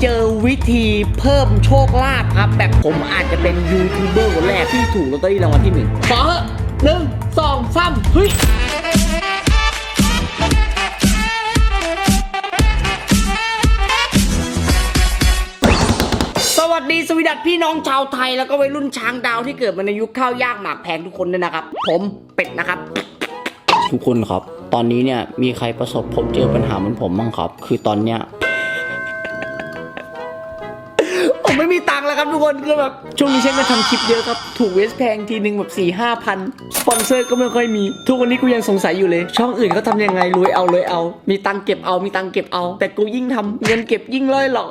เจอวิธีเพิ่มโชคลาภครับแบบผมอาจจะเป็นยูทูบเบอร์คนแรกที่ถูกลอตเตอรี่รางวัลที่หนึ่งขอเถอะหนึ่งสองสามเฮ้ยสวัสดีสวีดัตพี่น้องชาวไทยแล้วก็วัยรุ่นช้างดาวที่เกิดมาในยุคข้าวยากหมากแพงทุกคนด้วยนะครับ ผมเป็ดนะครับ ทุกคนครับ ตอนนี้เนี่ยมีใครประสบพบเจอปัญหาเหมือนผมบ้างครับ คือตอนเนี้ย ผมไม่มีตังค์แล้วครับทุกคนคือแบบช่วงนี้ใช้เงินทำคลิปเยอะครับ ถูกเวสแพงทีนึงแบบสี่ห้าพันสปอนเซอร์ก็ไม่ค่อยมี ทุกวันนี้กูยังสงสัยอยู่เลย ช่องอื่นเขาทำยังไงรวยเอาเลยเอา มีตังค์เก็บเอามีตังค์เก็บเอา แต่กูยิ่งทำเงินเก็บยิ่งร้อยหรอก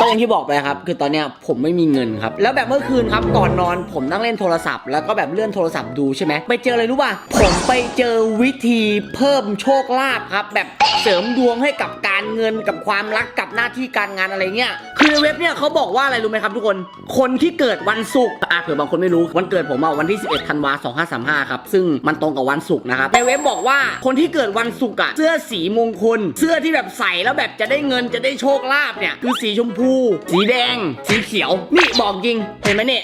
ก็อย่างที่บอกไปครับ คือตอนเนี้ยผมไม่มีเงินครับ แล้วแบบเมื่อคืนครับก่อนนอนผมนั่งเล่นโทรศัพท์ แล้วก็แบบเลื่อนโทรศัพท์ดูใช่ไหมไปเจออะไรรู้ป่ะผมไปเจอวิธีเพิ่มโชคลาภครับ แบบเสริมดวงให้กับการการเงินกับความรักกับหน้าที่การงานอะไรเงี้ยคือในเว็บเนี่ยเขาบอกว่าอะไรรู้ไหมครับทุกคน คนที่เกิดวันศุกร์อะเผื่อบางคนไม่รู้วันเกิดผมอะวันที่ 11ธันวา2535ครับซึ่งมันตรงกับวันศุกร์นะครับในเว็บบอกว่าคนที่เกิดวันศุกร์อะเสื้อสีมงคล เสื้อที่แบบใส่แล้วแบบจะได้เงินจะได้โชคลาภเนี่ยคือสีชมพู สีแดง สีเขียวนี่บอกจริงเห็นไหมเนี่ย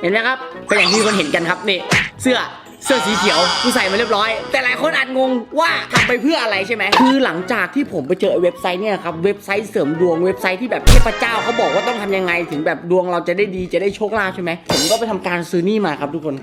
เห็นไหมครับก็นอย่างที่คนเห็นกันครับนี่เสื้อ เสื้อสีเขียวกูใส่มาเรียบร้อย แต่หลายคนอาจงงว่าทำไปเพื่ออะไรใช่ไหมคือหลังจากที่ผมไปเจอเว็บไซต์เนี่ยครับเว็บไซต์เสริมดวงเว็บไซต์ที่แบบเทพเจ้าเขาบอกว่าต้องทำยังไง ถึงแบบดวงเราจะได้ดีจะได้โชคลาภใช่ไหมผมก็ไปทำการซื้อนี่มาครับทุกคน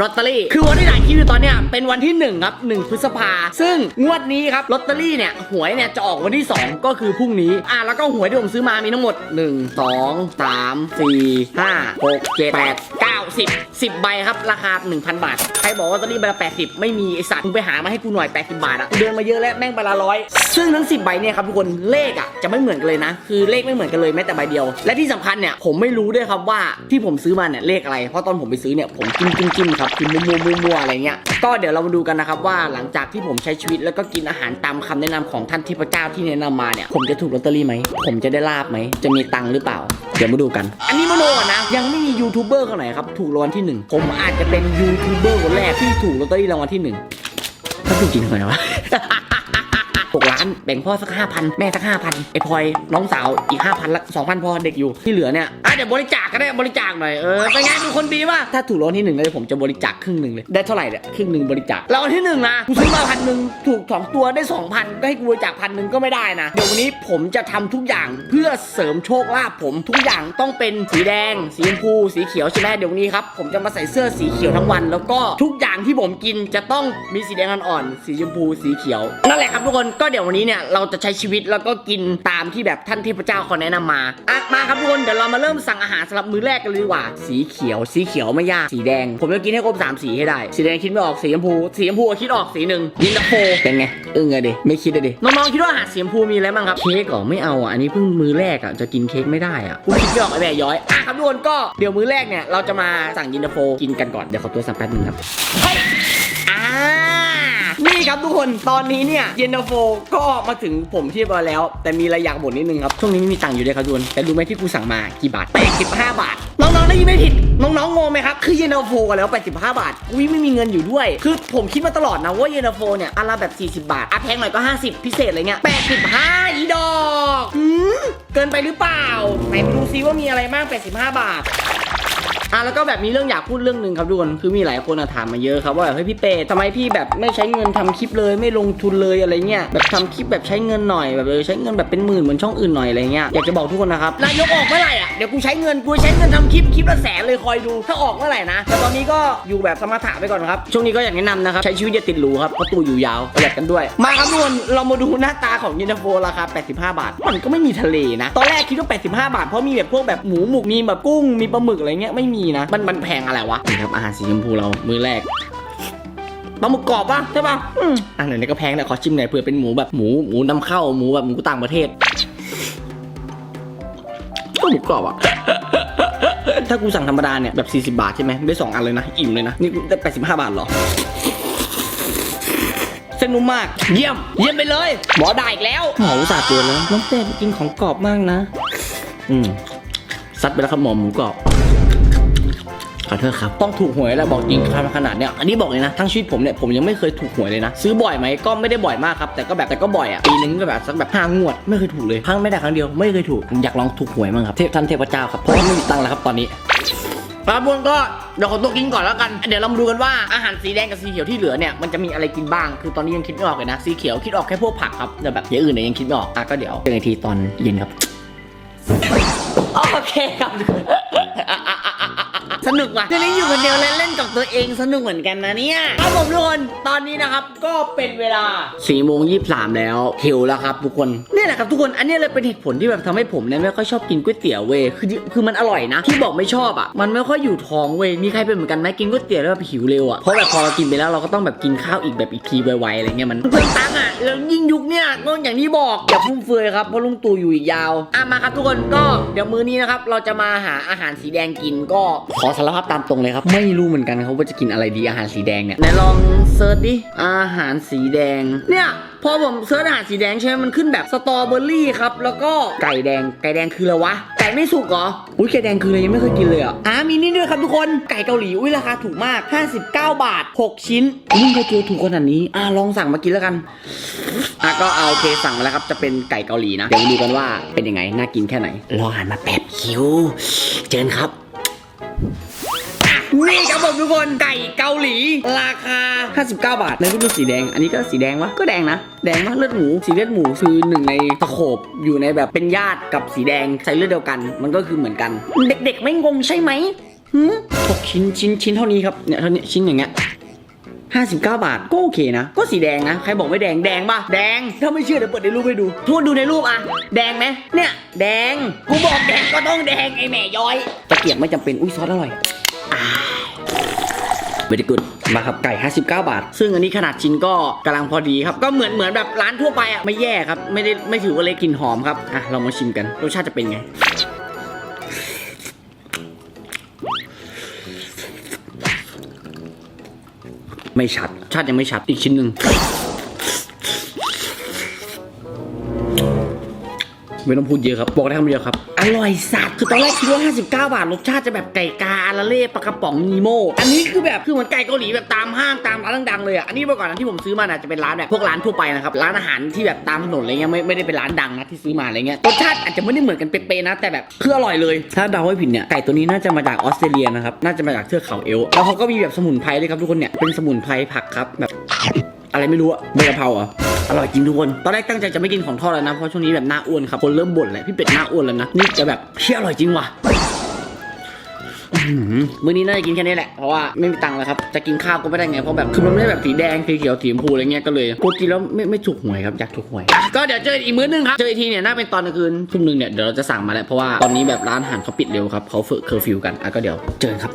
ลอตเตอรี่ คือวันที่ถ่ายคลิปอยู่ตอนเนี้ยเป็นวันที่1ครับ1พฤษภา ซึ่งงวดนี้ครับลอตเตอรี่เนี่ยหวยเนี่ยจะออกวันที่ 2 ก็คือพรุ่งนี้ อะแล้วก็หวยที่ผมซื้อมามีทั้งหมด 1 2 3 4 5 6 7 8 9 10 10ใบครับราคา 1,000 บาท ใครบอกว่าลอตเตอรี่ใบละ80 ไม่มีไอสัตว์มึงไปหามาให้กูหน่อย 80 บาทอะเดินมาเยอะแล้วแม่งใบละร้อยซึ่งทั้ง 10ใบเนี่ยครับทุกคนเลขอะจะไม่เหมือนกันเลยนะ คือเลขไม่เหมือนกันเลยแม้แต่ใบเดียว และที่สำคัญเนี่ยผมไม่รู้ด้วยครับว่าที่ผมซื้อมาเนี่ยเลขอะไรเพราะตอนผมไปซื้อเนี่ยผมจิ้มจิ้มจิ้มครับคือมัวมัวมัวมัวอะไรเงี้ยก็เดี๋ยวเรามาดูกันนะครับว่าหลังจากที่ผมใช้ชีวิตแล้วก็กินอาหารตามคำแนะนำของท่านเทพเจ้าที่แนะนำมาเนี่ยผมจะถูกลอตเตอรี่ไหมผมจะได้ลาบไหมจะมีตังค์หรือเปล่า เดี๋ยวมาดูกัน อันนี้มโนก่อนนะ ยังไม่มียูทูบเบอร์คนไหนครับถูกรางวัลที่หนึ่งผมอาจจะเป็นยูทูบเบอร์คนแรกที่ถูกลอตเตอรี่รางวัลที่หนึ่งถ้าถูกจริงทำไมวะ หกล้านแบ่งพ่อสักห้าพันแม่สักห้าพันไอ้พลอยน้องสาวอีกห้าพันละสองพันพอเด็กอยู่ที่เหลือเนี่ยอะเดี๋ยวบริจาคก็ได้บริจาคหน่อยเออเป็นไงเป็นคนดีป่ะถ้าถูกรางวัลที่หนึ่งเลยผมจะบริจาคครึ่งหนึ่งเลยได้เท่าไหร่เนี่ยครึ่งหนึ่งบริจาครางวัลที่หนึ่งนะกูซื้อมาพันหนึ่งถูกสองตัวได้สองพันก็ให้กูบริจาคพันหนึ่งก็ไม่ได้นะเดี๋ยววันนี้ผมจะทำทุกอย่างเพื่อเสริมโชคลาภผมทุกอย่างต้องเป็นสีแดง สีชมพู สีเขียวใช่ไหมเดี๋ยววันนี้ครับผมจะมาใส่เสื้อสีเขียวทั้งวัน แล้วก็ทุกอย่างที่ผมกินจะต้องมีสีแดงอ่อนๆสีชมพูสีเขียวนั่นแหละครับทุกคนก็เดี๋ยววันนี้เนี่ยเราจะใช้ชีวิตแล้วก็กินตามที่แบบท่านเทพเจ้าเขาแนะนำมาอะมาครับทุกคนเดี๋ยวเรามาเริ่มสั่งอาหารสำหรับมื้อแรกกันเลยดีกว่า สีเขียว สีเขียวไม่ยากสีแดง ผมจะกินให้ครบสามสีให้ได้ สีแดงคิดไม่ออกสีชมพูสีชมพูคิดออกสีหนึ่งยินตาโฟเป็นไงอึ้งเลยดิไม่คิดเลยดิน้องๆคิดว่าอาหารสีชมพูมีอะไรบ้างครับเค้กเหรอไม่เอาอะอันนี้เพิ่งมื้อแรกอะจะกินเค้กไม่ได้อะกูคิดไม่ออกไอ้แม่ย้อยอะครับทุกคนก็เดี๋ยวมื้อแรกเนี่ยเราจะมาสั่งยินตาโฟกินกันก่อนเดี๋ยวขอตัวสั่งแป๊บนึงครับเฮ้ย นี่ครับทุกคนตอนนี้เนี่ยเย็นตาโฟก็มาถึงผมที่บอแล้ว แต่มีอะไรอยากบ่นนิดนึงครับช่วงนี้ไม่มีตังค์อยู่เลยครับทุกคนแต่รู้ไหมที่กูสั่งมากี่บาท85บาทน้องๆได้ยินไม่ผิดน้องๆงงไหมครับคือเย็นตาโฟกันแล้ว 85 บาทกูไม่มีเงินอยู่ด้วย คือผมคิดมาตลอดนะว่าเย็นตาโฟเนี่ยอันละแบบ 40 บาทอะแพงหน่อยก็ 50 พิเศษอะไรเงี้ย85 อีดอกอืมเกินไปหรือเปล่าไหนไปดูซิว่ามีอะไรบ้าง85 บาท อะแล้วก็แบบมีเรื่องอยากพูดเรื่องหนึ่งครับทุกคนคือมีหลายคนอะถามมาเยอะครับว่าแบบเฮ้ยพี่เป้ทำไมพี่แบบไม่ใช้เงินทำคลิปเลยไม่ลงทุนเลยอะไรเงี้ยแบบทำคลิปแบบใช้เงินหน่อยแบบเออใช้เงินแบบเป็นหมื่นเหมือนช่องอื่นหน่อยอะไรเงี้ยอยากจะบอกทุกคนนะครับนายกออกเมื่อไหร่อะเดี๋ยวกูใช้เงินกูใช้เงินทำคลิปคลิปละแสนเลยคอยดูถ้าออกเมื่อไหร่นะแต่ตอนนี้ก็อยู่แบบสมถะไปก่อนครับช่วงนี้ก็อยากแนะนำนะครับใช้ชีวิตอย่าติดหรูครับเพราะตู้อยู่ยาวประหยัดกันด้วยมาครับทุกคนเรามาดูหน้าตาของเย็นตาโฟราคา 85 บาท มันก็ไม่มีทะเลนะตอนแรกคิดว่า 85 บาทเพราะมีแบบพวกแบบหมูหมุกมีแบบกุ้งมีปลาหมึกอะไรเงี้ยไม่มีนะ มันมันแพงอะไรวะนี่ครับอาหารสีชมพูเรามื้อแรกปลาหมึกกรอบปะใช่ปะอืมอันไหนๆก็แพงแต่ขอชิมหน่อยเผื่อเป็นหมูแบบหมูหมูนำเข้าหมูแบบหมูต่างประเทศก็หมูกรอบอะถ้ากูสั่งธรรมดาเนี่ยแบบ 40 บาทใช่ไหมได้สองอันเลยนะ อิ่มเลยนะ นี่กูได้ 85 บาทเหรอ เส้นนุ่มมาก เยี่ยม เยี่ยมไปเลย หมอด่าอีกแล้ว หมออุตส่าห์เตือนแล้วน้องเต้ไปกินของกรอบมากนะ อืมซัดไปแล้วครับหมอหมูกรอบ ขอโทษครับ ต้องถูกหวยแล้วบอกจริงครับขนาดเนี้ยอันนี้บอกเลยนะ ทั้งชีวิตผมเนี่ยผมยังไม่เคยถูกหวยเลยนะ ซื้อบ่อยไหมก็ไม่ได้บ่อยมากครับ แต่ก็แบบแต่ก็บ่อยอะ ปีนึงก็แบบสักแบบห้างวด ไม่เคยถูกเลยครั้งไม่ได้ครั้งเดียวไม่เคยถูก อยากลองถูกหวยมั้งครับเทพท่านเทพเจ้าครับเพราะว่าไม่มีตังค์แล้วครับตอนนี้ครับทุกคนก็เดี๋ยวขอตัวกินก่อนแล้วกัน เดี๋ยวเรามาดูกันว่าอาหารสีแดงกับสีเขียวที่เหลือเนี่ยมันจะมีอะไรกินบ้าง คือตอนนี้ยังคิดไม่ออกเลยนะ สีเขียวคิดออกแค่พวกผักครับแต่แบบอย่างอื่นเนี่ยยังคิดไม่ออก อะก็เดี๋ยวเจอกันทีตอนเย็นครับ โอเคครับ สนุกว่ะทีนี้อยู่คนเดียวเล่นเล่นกับตัวเองสนุกเหมือนกันนะเนี่ยครับผมทุกคนตอนนี้นะครับก็เป็นเวลา4ี่โมงยี่สามแล้วหิวแล้วครับทุกคนนี่แหละครับทุกคนอันนี้เลยเป็นเหตุผลที่แบบทำให้ผมเนี่ยไม่ค่อยชอบกินก๋วยเตี๋ยวเว้ยคือคือมันอร่อยนะ ที่บอกไม่ชอบอะมันไม่ค่อยอยู่ท้องเว้ยมีใครเป็นเหมือนกันไหมกินก๋วยเตี๋ยวแล้วแบบหิวเร็วอะเพราะแบบพอเรากินไปแล้วเราก็ต้องแบบกินข้าวอีกแบบอีกทีไวๆอะไรเงี้ยมันเปลืองตังค์อะแล้วยิ่งยุคเนี่ยก็อย่างที่บอกอย่าฟุ่มเฟือยครับเพราะลุงตู่อยู่อีกยาวอะมาครับทุกคนก็เดี๋ยวมื้อนี้นะครับเราจะมาหาอาหารสีแดงกินก็ขอสารภาพตามตรงเลยครับ ไม่รู้เหมือนกันครับว่าจะกินอะไรดีอาหารสีแดงเนี่ยไหนลองเซิร์ชดิอาหารสีแดง เนี่ยพอผมเซิร์ชอาหารสีแดงใช่ไหมมันขึ้นแบบสตรอเบอรี่ครับแล้วก็ไก่แดงไก่แดงคืออะไรวะไก่ไม่สุกเหรออุ้ยไก่แดงคืออะไรยังไม่เคยกินเลยอะอ่ามีนี่ด้วยครับทุกคนไก่เกาหลีอุ้ยราคาถูกมาก 59 บาท 6 ชิ้นอุ้ยเคยเจอถูกขนาดนี้อ่าลองสั่งมากินแล้วกันอะก็เอาโอเคสั่งมาแล้วครับจะเป็นไก่เกาหลีนะเดี๋ยวมาดูกันว่าเป็นยังไงน่ากินแค่ไหนรออาหารมาแป๊บหิวเจิญครับ นี่ครับผมทุกคนไก่เกาหลี ราคา 59 บาทในรูปสีแดง อันนี้ก็สีแดงวะก็แดงนะ แดงวะเลือดหมู สีเลือดหมูคือหนึ่งในตะโขบอยู่ในแบบเป็นญาติกับสีแดงใช้เลือดเดียวกัน มันก็คือเหมือนกัน เด็กๆไม่งงใช่ไหมหืมหกชิ้นชิ้นชิ้นเท่านี้ครับเนี่ยเท่านี้ชิ้นอย่างเงี้ย 59 บาท ก็โอเคนะ ก็สีแดงนะ ใครบอกไม่แดง แดงป่ะ แดง ถ้าไม่เชื่อเดี๋ยวเปิดในรูปให้ดูทุกคนดูในรูปอะแดงไหมเนี่ย แดง กูบอกแดงก็ต้องแดงไอแม่ย้อย ตะเกียบไม่จำเป็น อุ้ยซอสอร่อยเวดีกุดมาครับไก่ 59 บาท ซึ่งอันนี้ขนาดชิ้นก็กำลังพอดีครับ ก็เหมือนเหมือนแบบร้านทั่วไปอะ ไม่แย่ครับ ไม่ได้ไม่ถือว่าเล็กกลิ่นหอมครับ อะ เรามาชิมกัน รสชาติจะเป็นไง ไม่ชัดชาติยังไม่ชัดอีกชิ้นหนึ่ง ไม่ต้องพูดเยอะครับ บอกได้คำเดียวครับ อร่อยสัตว์คือตอนแรกคิดว่า 59 บาท รสชาติจะแบบไก่กาอาราเล่ปลากระป๋องนีโมอันนี้คือแบบคือเหมือนไก่เกาหลีแบบตามห้างตามร้านดังๆเลยอะ อันนี้เมื่อก่อนนะที่ผมซื้อมาน่ะจะเป็นร้านแบบพวกร้านทั่วไปนะครับ ร้านอาหารที่แบบตามถนนอะไรเงี้ยไม่ไม่ได้เป็นร้านดังนะที่ซื้อมาอะไรเงี้ย รสชาติอาจจะไม่ได้เหมือนกันเป๊ะๆนะ แต่แบบคืออร่อยเลย ถ้าเดาไม่ผิดเนี่ย ไก่ตัวนี้น่าจะมาจากออสเตรเลียนะครับ น่าจะมาจากเทือกเขาเอลป์แล้วเขาก็มีแบบสมุนไพรเลยครับทุกคนเนี่ย เป็นสมุนไพรผักครับแบบ อะไรไม่รู้อะใบกะเพราเหร อร่อยจริงทุกคน ตอนแรกตั้งใจจะไม่กินของทอดแล้วนะ เพราะช่วงนี้แบบหน้าอ้วนครับ คนเริ่มบ่นเลยพี่เป็ดหน้าอ้วนแล้วนะ นี่จะแบบเชี่ยอร่อยจริงว่ะมื้อนี้น่าจะกินแค่นี้แหละ เพราะว่าไม่มีตังค์แล้วครับ จะกินข้าวก็ไม่ได้ไง เพราะแบบคือมันไม่ได้แบบสีแดง สีเขียว สีชมพูอะไรเงี้ยก็เลยกลัวกินแล้วไม่ไม่ถูกหวยครับอยากถูกหวย ก็เดี๋ยวเจออีกมื้อนึงครับ เจออีกทีเนี่ยน่าเป็นตอนกลางคืนทุ่มหนึงเนี่ยเดี๋ยวเราจะสั่งมาแล้วเพราะว่าตอนนี้แบบร้านอาหารเขาปิดเร็วครับเขาฝึกเคอร์ฟิวกันอะก็เดี๋ยวเจอครับ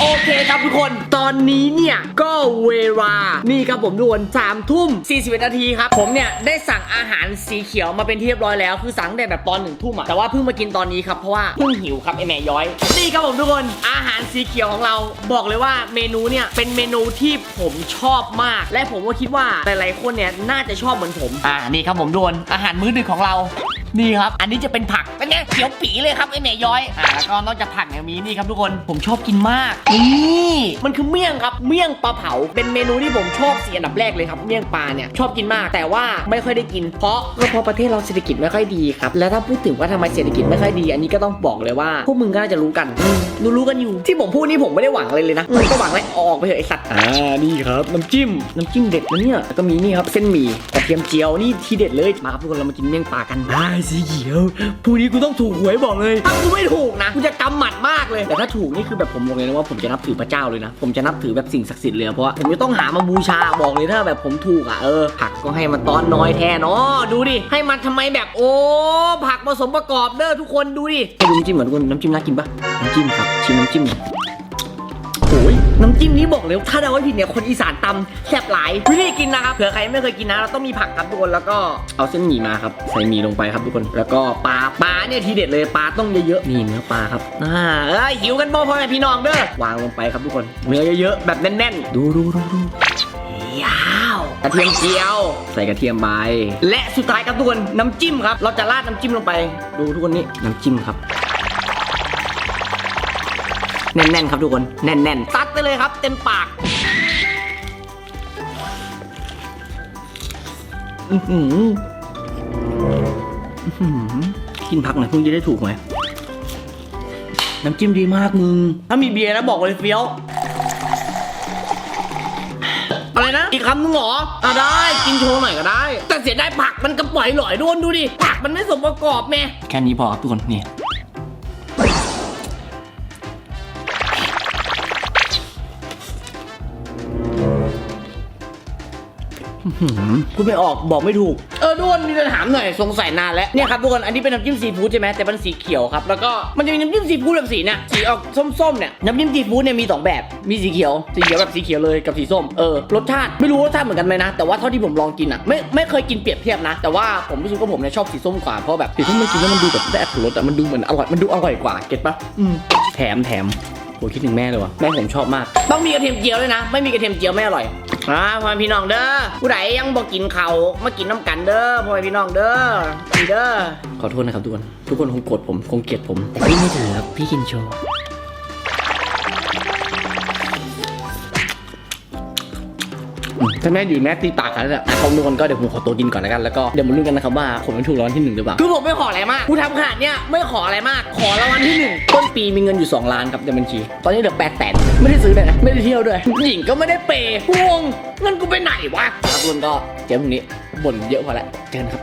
โอเคครับทุกคน ตอนนี้เนี่ยก็เวลานี่ครับผมทุกคนสามทุ่ม41นาทีครับ ผมเนี่ยได้สั่งอาหารสีเขียวมาเป็นที่เรียบร้อยแล้ว คือสั่งแต่แบบตอนหนึ่งทุ่มอะแต่ว่าเพิ่งมากินตอนนี้ครับ เพราะว่าเพิ่งหิวครับไอแม่ย้อย นี่ครับผมทุกคน อาหารสีเขียวของเราบอกเลยว่าเมนูเนี่ยเป็นเมนูที่ผมชอบมาก และผมก็คิดว่าหลายๆคนเนี่ยน่าจะชอบเหมือนผม อ่า นี่ครับผมทุกคนอาหารมื้อดึกของเรา นี่ครับ อันนี้จะเป็นผักเป็นไงเขียวปีเลยครับไอแม่ย้อยอ่าแล้วก็นอกจากผักเนี่ยมีนี่ครับทุกคนผมชอบกินมากนี่มันคือเมี่ยงครับเมี่ยงปลาเผา เป็นเมนูที่ผมชอบเสียอันดับแรกเลยครับเมี่ยงปลาเนี่ยชอบกินมาก แต่ว่าไม่ค่อยได้กิน เพราะก็เพราะประเทศเราเศรษฐกิจไม่ค่อยดีครับแล้วถ้าพูดถึงว่าทำไมเศรษฐกิจไม่ค่อยดี อันนี้ก็ต้องบอกเลยว่าพวกมึงก็น่าจะรู้กันอืมรู้รู้ๆกันอยู่ที่ผมพูดนี่ผมไม่ได้หวังอะไรเลยนะอืมก็หวังแล้วออกไปเถอะไอสัตว์อ่านี่ครับน้ำจิ้มน้ำจิ้มเด็ดนะเนี่ยแล้วก็มีนี่ครับเส้นหมี่กระเทียมเจียวนี่ทีเด็ดเลยมาครับทุกคนเรามากินเมี่ยงปลากันได้สีเขียวพรุ่งนี้กูต้องถูกหวยบอกเลย ถ้ากูไม่ถูกนะ กูจะกำหมัดมากเลย แต่ถ้าถูกนี่คือแบบผมบอกเลยนะว่าผมจะนับถือพระเจ้าเลยนะ ผมจะนับถือแบบสิ่งศักดิ์สิทธิ์เลยนะเพราะว่าผมจะต้องหามาบูชาบอกเลยถ้าแบบผมถูกอะเออผักก็ให้มันตอนน้อยแท้เนาะดูดิ ให้มันทำไมแบบโอ้ผักผสมประกอบเด้อทุกคนดูดิให้ดูน้ำจิ้มเหมือนกันน้ำจิ้มน่ากินปะน้ำจิ้มครับชิมน้ำจิ้มหน่อยโอ้ย น้ำจิ้มนี้บอกเลยว่าถ้าเดาไม่ผิดเนี่ยคนอีสานตำแซ่บหลายวิธีกินนะครับเผื่อใครไม่เคยกินนะเราต้องมีผักครับทุกคนแล้วก็เอาเส้นหมี่มาครับใส่หมี่ลงไปครับทุกคน แล้วก็ปลาปลาเนี่ยทีเด็ดเลยปลาต้องเยอะๆนี่เนื้อปลาครับอ่าเอ้ยหิวกันบ่พ่อแม่พี่น้องเด้อวางลงไปครับทุกคนเนื้อเยอะๆแบบแน่นๆ ดูดูดูดูยาวกระเทียมเจียว ใส่กระเทียมไปและสุดท้ายครับทุกคนน้ำจิ้มครับ เราจะราดน้ำจิ้มลงไป ดูทุกคนนี่น้ำจิ้มครับ แน่นๆครับทุกคนแน่นๆซัดไปเลยครับ เต็มปากอื้อหืออื้อหือกินผักหน่อยเพิ่งจะได้ถูกไหมน้ำจิ้มดีมากมึง ถ้ามีเบียร์นะบอกเลยเฟี้ยว อะไรนะ อีกคำนึงเหรออะได้ กินโชว์หน่อยก็ได้ แต่เสียดายผักมันกระป๋อยหลอยด้วนดูดิ ผักมันไม่สมประกอบแม่ แค่นี้พอครับทุกคนนี่ พูดไม่ออกบอกไม่ถูก เออด้วนมีจะถามหน่อยสงสัยนานแล้วเนี่ยครับทุกคนอันนี้เป็นน้ำจิ้มซีฟู้ดใช่ไหมแต่มันสีเขียวครับแล้วก็มันจะมีน้ำจิ้มซีฟู้ดแบบสีเนี่ยสีออกส้มๆเนี่ยน้ำจิ้มซีฟู้ดเนี่ยมีสองแบบมีสีเขียวสีเขียวแบบสีเขียวเลยกับสีส้มเออรสชาติไม่รู้รสชาติเหมือนกันไหมนะแต่ว่าเท่าที่ผมลองกินอะไม่ไม่เคยกินเปรียบเทียบนะ แต่ว่าผมรู้สึกว่าผมเนี่ยชอบสีส้มกว่าเพราะแบบสีส้มมันกินแล้วมันดูแบบได้อรรถรสอะมันดูเหมือนอร่อยมันดูอร่อยกว่าเก็ตปะอืมแถมแถม โหคิดถึงแม่เลยว่ะแม่ผมชอบมาก ต้องมีกระเทียมเจียวด้วยนะ ไม่มีกระเทียมเจียวไม่อร่อยอ่าพ่อแม่พี่น้องเด้อผู้ใดยังบอกกินเขาวมากินน้ำกันเด้อพ่อแม่พี่น้องเด้อกินเด้อขอโทษนะครับทุกคนทุกคนคงโกรธผมคงเกลียดผมแต่พี่ไม่ถือครับพี่กินโชว์ ถ้าแม่อยู่แม่ตีปากกันแล้วแหละผมทุกคนก็เดี๋ยวผมขอตัวกินก่อนแล้วกันแล้วก็เดี๋ยวมาลุ้นกันนะครับว่าผมจะถูกรางวัลที่หนึ่งหรือเปล่าคือผมไม่ขออะไรมากกูทำขนาดเนี้ยไม่ขออะไรมาก ขอรางวัลที่หนึ่งต้นปีมีเงินอยู่ 2 ล้านครับในบัญชี ตอนนี้เหลือแปดแสนไม่ได้ซื้อเลยนะไม่ได้เที่ยวด้วยหญิงก็ไม่ได้เปย์พวงเงินกูไปไหนวะครับทุกคนก็เจ๊พรุ่งนี้บ่นเยอะพอแล้วเจอกันครับ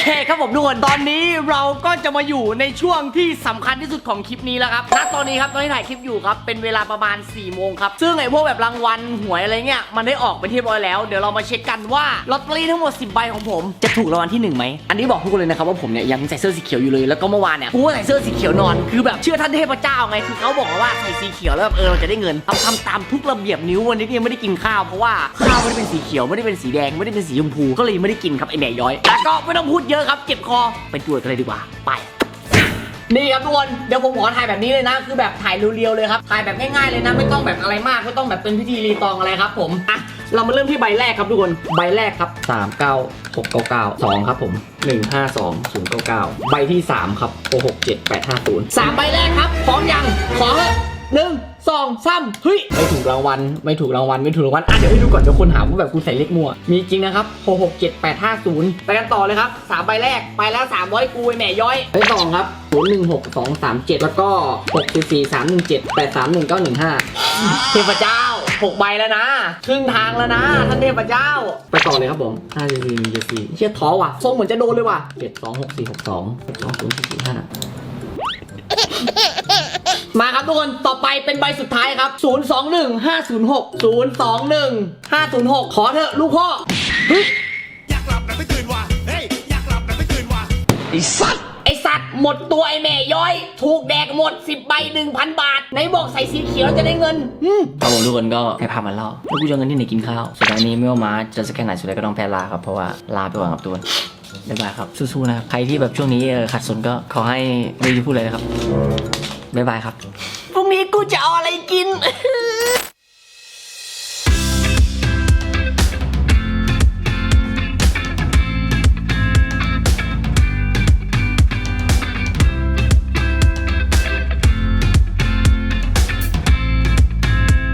เคครับผมทุกคนตอนนี้เราก็จะมาอยู่ในช่วงที่สำคัญที่สุดของคลิปนี้แล้วครับณตอนนี้ครับตอนที่ถ่ายคลิปอยู่ครับเป็นเวลาประมาณ4ี่โมงครับซึ่งไอ้พวกแบบรางวัลหวยอะไรเงี้ยมันได้ออกไปที่เรียบร้อยแล้วเดี๋ยวเรามาเช็คกันว่าลอตเตอรี่ทั้งหมด10ใบของผม จะถูกรางวัลที่1ไหมอันนี้บอกทุกคนเลยนะครับว่าผมเนี่ยยังใส่เสื้อสีเขียวอยู่เลยแล้วก็เมื่อวานเนี่ยกูก็ใส่เสื้อสีเขียวนอนคือแบบเชื่อท่านเทพเจ้าไงคือเขาบอกมาว่าใส่สีเขียวแล้วแบบเออเราจะได้เงินทำทำตามทุกระเบียบนิ้ววันนี้ก็ยังไม่ได้กินข้าวเพราะว่าข้าวไม่ได้เป็นสีเขียวไม่ได้เป็นสีแดงไม่ได้เป็นสีชมพูก็เลยไม่ได้กินครับไอแหน่ย้อยแล้วก็ไม่ต้องพูดเยอะครับเจ็บคอไปตรวจกันเลยดีกว่า ไป นี่ครับทุกคนเดี๋ยวผมขอถ่ายแบบนี้เลยนะ คือแบบถ่ายเรียวๆเลยครับถ่ายแบบง่ายๆเลยนะไม่ต้องแบบอะไรมากไม่ต้องแบบเป็นพิธีรีตองอะไรครับผมอะเรามาเริ่มที่ใบแรกครับทุกคนใบแรกครับ3 9 6 9 9 2ครับผม1 5 2 0 9 9 ใบที่ 3 ครับ 6 6 7 8 5 0 3ใบแรกครับพร้อมยังขอเถอะหนึ่ง สองสามเฮ้ยไม่ถูกรางวัลไม่ถูกรางวัลไม่ถูกรางวัลอะเดี๋ยวให้ดูก่อนเดี๋ยวคนหาว่าแบบกูใส่เลขมั่วมีจริงนะครับ6 6 7 8 5 0ไปกันต่อเลยครับสามใบแรกไปแล้ว300กูไอแหม่ย้อยใบสองครับ0 1 6 2 3 7แล้วก็6 4 4 3 1 7 8 3 1 9 1 5เทพเจ้า6ใบแล้วนะครึ่งทางแล้วนะท่านเทพเจ้า ไปต่อเลยครับผม5 4 4 1 7 4เชี่ยท้อว่ะทรงเหมือนจะโดนเลยว่ะ7 2 6 4 6 2 6 2 0 4 4 5 มาครับทุกคน ต่อไปเป็นใบสุดท้ายครับ 021 506 021 506 ขอเถอะลูกพ่อเฮ้ยอยากหลับแต่ไม่ตื่นว่ะ เฮ้ย อยากหลับแต่ไม่ตื่นว่ะไอสัตว์ไอสัตว์หมดตัวไอแม่ย้อย ถูกแดกหมด 10ใบ1,000 บาทไหนบอกใส่สีเขียวจะได้เงินอืมครับผมทุกคนก็แค่พามาเล่าแล้วกูจะเอาเงินที่ไหนกินข้าวสุดท้ายนี้ไม่ว่ามาจะสักแค่ไหนสุดท้ายก็ต้องแพ้ลาครับเพราะว่าลาไปก่อนครับทุกคนบ๊ายบายครับสู้ๆนะครับใครที่แบบช่วงนี้เออขัดสนก็ขอให้ไม่รู้จะพูดอะไรนะครับ บ๊ายบายครับ พรุ่งนี้กูจะเอาอะไรกิน